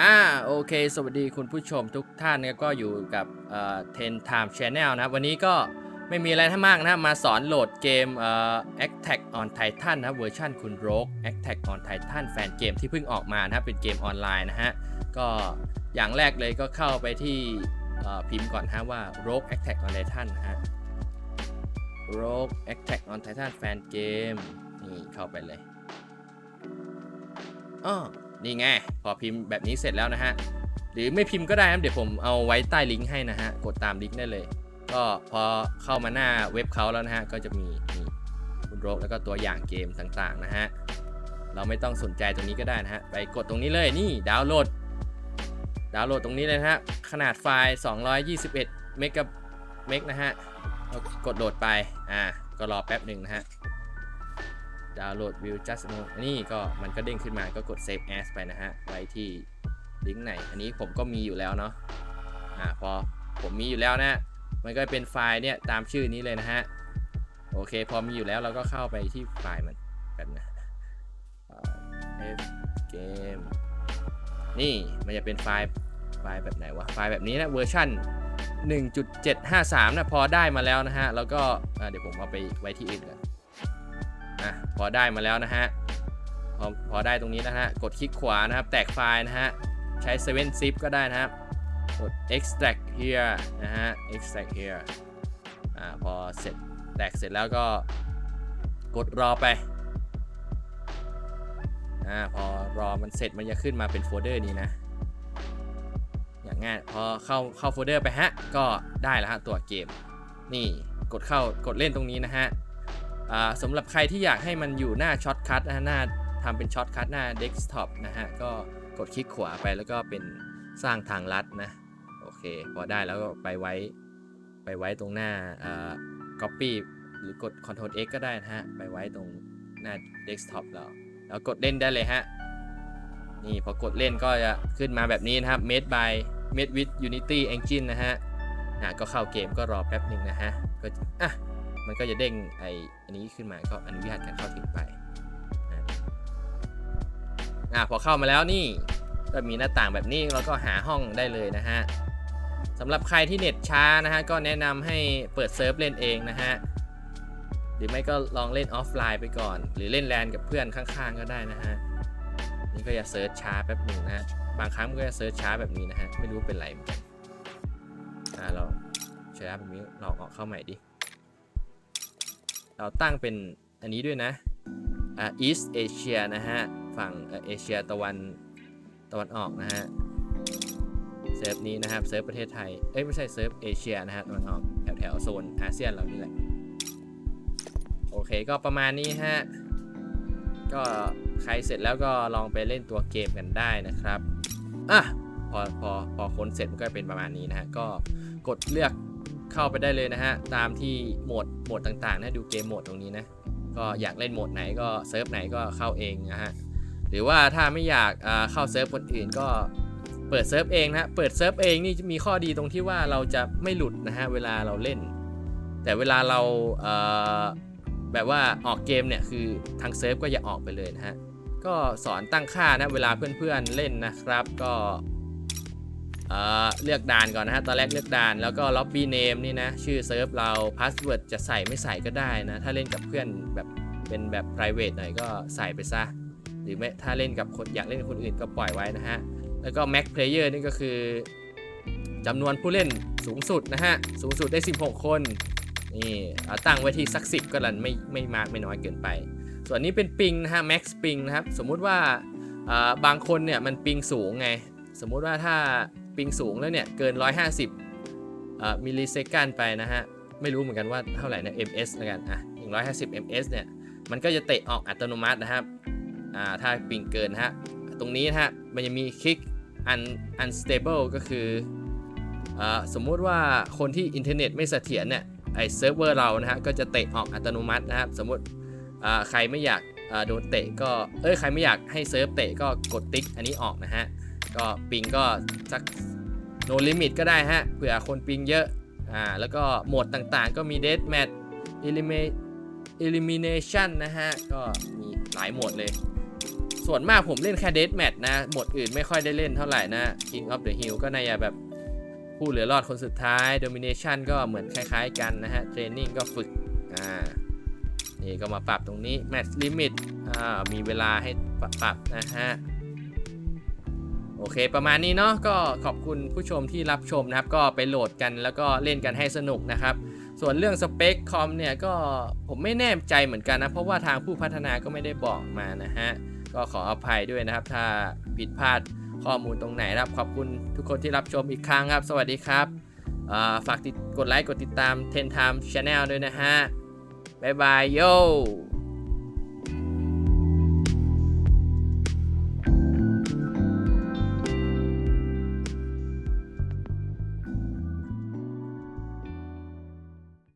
อ่าโอเค สวัสดีคุณผู้ชมทุกท่านนะก็อยู่กับเอ่อ10 Time Channel นะครับ วันนี้ก็ไม่มีอะไรท่ามากนะมาสอนโหลดเกมเอ่อ Attack on Titan นะเวอร์ชันคุณ Rogue Attack on Titan แฟนเกมที่เพิ่งออกมานะครับเป็นเกมออนไลน์นะฮะ ก็อย่างแรกเลยก็เข้าไปที่พิมพ์ก่อนฮะว่า Rogue Attack on Titan นะฮะ Rogue Attack on Titan แฟนเกมนี่เข้าไปเลยอ้อนี่ไง พอพิมพ์แบบนี้เสร็จแล้วนะฮะ หรือไม่พิมพ์ก็ได้นะเดี๋ยวผมเอาไว้ใต้ลิงก์ให้นะฮะ กดตามลิงก์ได้เลย ก็พอเข้ามาหน้าเว็บเขาแล้วนะฮะ ก็จะมีนี่คุณโรกแล้วก็ตัวอย่างเกมต่างๆนะฮะ เราไม่ต้องสนใจตรงนี้ก็ได้นะฮะ ไปกดตรงนี้เลย นี่ดาวน์โหลด ดาวน์โหลดตรงนี้เลยนะฮะ ขนาดไฟล์ 221 เมกะเมกนะฮะ กดโหลดไป อ่า ก็รอแป๊บหนึ่งนะฮะ ดาวน์โหลด View Just Mode อันนี้ก็มันก็เด้งขึ้นมาก็กด Save As ไปนะฮะ ไว้ที่ลิงก์ไหน อันนี้ผมก็มีอยู่แล้วเนาะ อ่าพอผมมีอยู่แล้วนะ มันก็เป็นไฟล์เนี่ยตามชื่อนี้เลยนะฮะ โอเค พอมีอยู่แล้วเราก็เข้าไปที่ไฟล์มันกันนะอ่า F game นี่มันจะเป็นไฟล์ไฟล์แบบไหนวะ ไฟล์แบบนี้นะเวอร์ชัน1.753นะพอได้มาแล้วนะฮะ แล้วก็เดี๋ยวผมเอาไปไว้ที่อื่นกัน อะพอได้มาแล้วนะฮะพอพอได้ตรงนี้นะฮะกดคลิกขวานะครับ แตกไฟล์นะฮะใช้7 zip ก็ได้นะครับกด extract here นะฮะ extract here อ่าพอเสร็จแตกเสร็จแล้วก็กดรอไปอ่าพอรอมันเสร็จมันจะขึ้นมาเป็นโฟลเดอร์นี้นะอย่างง่ายพอเข้าเข้าโฟลเดอร์ไปฮะก็ได้แล้วฮะตัวเกม นี่กดเข้ากดเล่นตรงนี้นะฮะ สำหรับใครที่อยากให้มันอยู่หน้าช็อตคัทนะหน้าทำเป็นช็อตคัทหน้าเดสก์ท็อปนะฮะ ก็กดคลิกขวาไปแล้วก็เป็นสร้างทางลัดนะ โอเค พอได้แล้วก็ไปไว้ไปไว้ตรงหน้าอ่า copy หรือกด Ctrl X ก็ได้นะฮะ ไปไว้ตรงหน้าเดสก์ท็อปเราแล้วกดเล่นได้เลยฮะ นี่พอกดเล่นก็จะขึ้นมาแบบนี้นะครับ made by made with unity engine นะฮะ อะก็เข้าเกมก็รอแป๊บหนึ่งนะฮะ ก็อะ มันก็จะเด้งไออันนี้ขึ้นมาก็อนุญาตการเข้าถึงไปนะอะพอเข้ามาแล้วนี่ก็มีหน้าต่างแบบนี้เราก็หาห้องได้เลยนะฮะสำหรับใครที่เน็ตช้านะฮะก็แนะนำให้เปิดเซิร์ฟเล่นเองนะฮะหรือไม่ก็ลองเล่นออฟไลน์ไปก่อน หรือเล่นแลนกับเพื่อนข้างๆก็ได้นะฮะนี่ก็จะเซิร์ชช้าแป๊บหนึ่งนะฮะบางครั้งก็จะเซิร์ชช้าแบบนี้นะฮะไม่รู้เป็นไรเหมือนกันอ่าเราช้าแบบนี้เราออกเข้าใหม่ดิ เราตั้งเป็นอันนี้ด้วยนะอ่า East Asia นะฮะ ฝั่งเอเชียตะวันตะวันออกนะฮะเซิร์ฟนี้นะครับเซิร์ฟประเทศไทย เอ้ยไม่ใช่เซิร์ฟเอเชียนะฮะตะวันออกแถวแถวโซนอาเซียนเรานี่แหละ โอเคก็ประมาณนี้ฮะ ก็ใครเสร็จแล้วก็ลองไปเล่นตัวเกมกันได้นะครับอะพอพอพอค้นเสร็จมันก็เป็นประมาณนี้นะฮะ ก็กดเลือก เข้าไปได้เลยนะฮะ ตามที่โหมดโหมดต่างๆนะดูเกมโหมดตรงนี้นะ ก็อยากเล่นโหมดไหนก็เซิร์ฟไหนก็เข้าเองนะฮะ หรือว่าถ้าไม่อยากเข้าเซิร์ฟคนอื่นก็เปิดเซิร์ฟเองนะเปิดเซิร์ฟเองนี่มีข้อดีตรงที่ว่าเราจะไม่หลุดนะฮะเวลาเราเล่น แต่เวลาเราเแบบว่าออกเกมเนี่ยคือทางเซิร์ฟก็อย่าออกไปเลยนะฮะ ก็สอนตั้งค่านะเวลาเพื่อนๆเล่นนะครับ ก็ เเลือกด่านก่อนนะฮะ ตอนแรกเลือกด่าน แล้วก็ lobby name นี่นะ ชื่อเซิร์ฟเรา password จะใส่ไม่ใส่ก็ได้นะ ถ้าเล่นกับเพื่อนแบบเป็นแบบ private หน่อยก็ใส่ไปซะ หรือไม่ ถ้าเล่นกับคนอยากเล่นคนอื่นก็ปล่อยไว้นะฮะ แล้วก็ max player นี่ก็คือจำนวนผู้เล่นสูงสุดนะฮะ สูงสุดได้ 16 คน นี่ตั้งไว้ที่สัก 10 ก็ลันไม่ไม่มากไม่น้อยเกินไป ส่วนนี้เป็นปิงนะฮะ max ปิงนะครับ สมมุติว่าอ่าบางคนเนี่ยมันปิงสูงไง สมมุติว่าถ้า ปิงสูงแล้วเนี่ย เกิน 150มิลลิเซคันไปนะฮะ ไม่รู้เหมือนกันว่าเท่าไหร่นะ ms แล้วกันอะ150 ms เนี่ย มันก็จะเตะออกอัตโนมัตินะครับอ่าถ้าปิงเกินฮะ ตรงนี้นะฮะ มันจะมีคลิก un unstable ก็คืออ่าสมมุติว่าคนที่อินเทอร์เน็ตไม่เสถียรเนี่ยไอเซิร์ฟเวอร์เรานะฮะก็จะเตะออกอัตโนมัตินะครับ สมมติอ่าใครไม่อยากอ่าโดนเตะก็เอ้ยใครไม่อยากให้เซิร์ฟเตะก็กดติ๊กอันนี้ออกนะฮะ ก็ปิงก็สัก no limit ก็ได้ฮะเผื่อคนปิงเยอะอ่าแล้วก็โหมดต่างๆ ก็มี death match eliminate elimination นะฮะ ก็มีหลายโหมดเลย ส่วนมากผมเล่นแค่เด a แมทนะโหมดอื่นไม่ค่อยได้เล่นเท่าไหร่นะ King of the Hill ก็น่าจะแบบผู้เหลือรอดคนสุดท้าย Domination ก็เหมือนคล้ายๆกันนะฮะ Training ก็ฝึกอ่านี่ก็มาปรับตรงนี้ Match Limit อ่ามีเวลาให้ปรับปรับนะฮะ โอเค ประมาณนี้เนาะก็ขอบคุณผู้ชมที่รับชมนะครับ ก็ไปโหลดกันแล้วก็เล่นกันให้สนุกนะครับ ส่วนเรื่องสเปคคอมเนี่ยก็ผมไม่แน่ใจเหมือนกันนะ เพราะว่าทางผู้พัฒนาก็ไม่ได้บอกมานะฮะ ก็ขออภัยด้วยนะครับ ถ้าผิดพลาดข้อมูลตรงไหนนะครับ ขอบคุณทุกคนที่รับชมอีกครั้งครับ สวัสดีครับฝากติดกดไลค์กดติดตาม 10 Time Channel ด้วยนะฮะบ๊ายบายโย